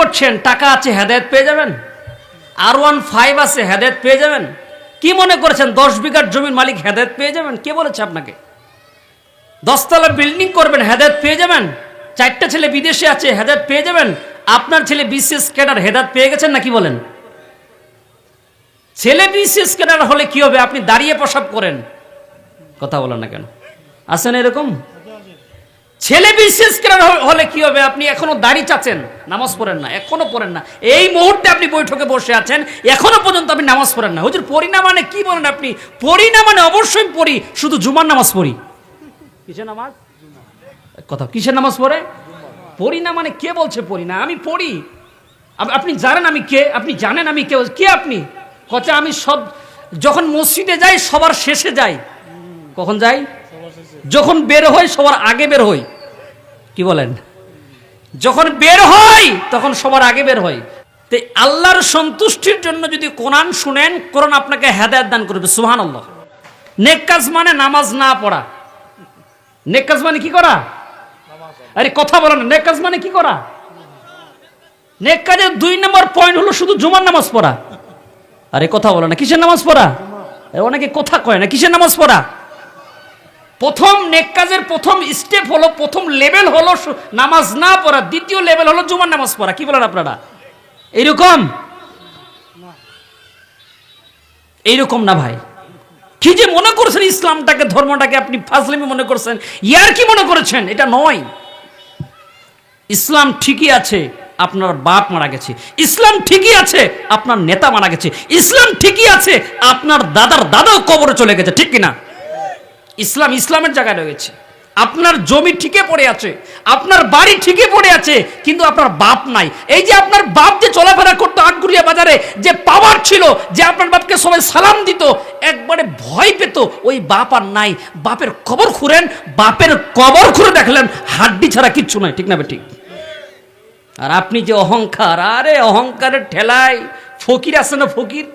করছেন, টাকা আছে, হেদায়ত পেয়ে যাবেন? আর ওয়ান ফাইভ আছে, হেদায়ত পেয়ে যাবেন? কি মনে করছেন, দশ বিঘার জমির মালিক হেদায়ত পেয়ে যাবেন? কে বলেছে আপনাকে? দশতলা বিল্ডিং করবেন, হেদায়ত পেয়ে যাবেন? চারটা ছেলে বিদেশে আছে, হেদায়ত পেয়ে যাবেন? আপনার ছেলে বিসিএস ক্যাডার হেদায়ত পেয়ে গেছেন নাকি বলেন? ছেলে বিসিএস ক্যাডার হলে কি হবে? আপনি দাঁড়িয়ে প্রসাব করেন। কথা বলেন না কেন? আছেন এরকম? ছেলে বিশেষ ক্যাডার হলে কি হবে? আপনি এখনও দাড়ি চাচ্ছেন নামাজ পড়েন না, এখনও পড়েন না। এই মুহূর্তে আপনি বৈঠকে বসে আছেন, এখনও পর্যন্ত আপনি নামাজ পড়েন না। হুজুর, পড়ি না মানে কি বলেন আপনি? পড়ি না মানে অবশ্যই পড়ি, শুধু জুমার নামাজ পড়ি। কিসের নামাজ? কথা, কিসের নামাজ পড়ে? পড়ি না মানে কে বলছে পড়ি না? আমি পড়ি। আপনি জানেন আমি কে, আপনি জানেন আমি কে কে আপনি? কথা, আমি সব যখন মসজিদে যাই, সবার শেষে যাই। কখন যাই? যখন বের হই, সবার আগে বের হই। কি বলেন? যখন বের হই তখন সবার আগে বের হই তো আল্লাহর সন্তুষ্টির জন্য যদি কোরআন শুনেন, কোরআন আপনাকে হেদায়ত দান করবে সুহান আল্লাহ নেক কাজ মানে নামাজ না পড়া। নেক কাজ মানে কি করা? আরে কথা বলো না নেককাশ মানে কি করা? নেক কাজের দুই নম্বর পয়েন্ট হলো শুধু জুমার নামাজ পড়া। আরে কথা বলো না, কিসের নামাজ পড়া? অনেকে কথা কয় না, কিসের নামাজ পড়া? প্রথম নেক কাজের প্রথম স্টেপ হলো, প্রথম লেভেল হলো নামাজ না পড়া, দ্বিতীয় লেভেল হলো জুমার নামাজ পড়া। কি বলেন আপনারা? এইরকম? এইরকম না ভাই। কি যে মনে করছেন ইসলামটাকে, ধর্মটাকে আপনি ফাজলিমি মনে করছেন? ইয়ার কি মনে করেছেন? এটা নয়। ইসলাম ঠিকই আছে, আপনার বাপ মারা গেছে। ইসলাম ঠিকই আছে, আপনার নেতা মারা গেছে। ইসলাম ঠিকই আছে, আপনার দাদার দাদাও কবরে চলে গেছে, ঠিক কিনা? ইসলাম ইসলামের জায়গায় রয়েছে। আপনার জমি ঠিকই পড়ে আছে, আপনার বাড়ি ঠিকই পড়ে আছে, কিন্তু আপনার বাপ নাই। এই যে আপনার বাপ যে চলাফেরা করতো আটগুড়িয়া বাজারে, যে পাওয়ার ছিল, যে আপনার বাপকে সবাই সালাম দিত, একবারে ভয় পেত, ওই বাপ আর নাই। বাপের কবর খুঁড়েন, বাপের কবর খুঁড়ে দেখলেন, হাড্ডি ছাড়া কিচ্ছু নয় ঠিক না ঠিক আর আপনি যে অহংকার, আরে অহংকারের ঠেলায় ফকির আছে না ফকির?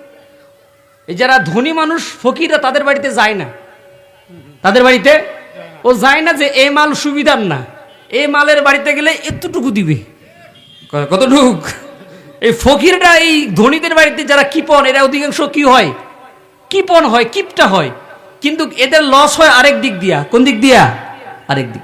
এই যারা ধনী মানুষ, ফকিররা তাদের বাড়িতে যায় না। তাদের বাড়িতে? ও যায় না যে এ মাল সুবিধার না। এ মালের বাড়িতে গেলে এতটুকু দিবে। কতটুক? এই ফকিররা, এই ধনীদের বাড়িতে যারা কিপন, এরা অধিকাংশ কি হয়? কিপন হয়, কিপটা হয়। কিন্তু এদের লস হয় আরেক দিক দিয়া। কোন দিক দিয়া? আরেক দিক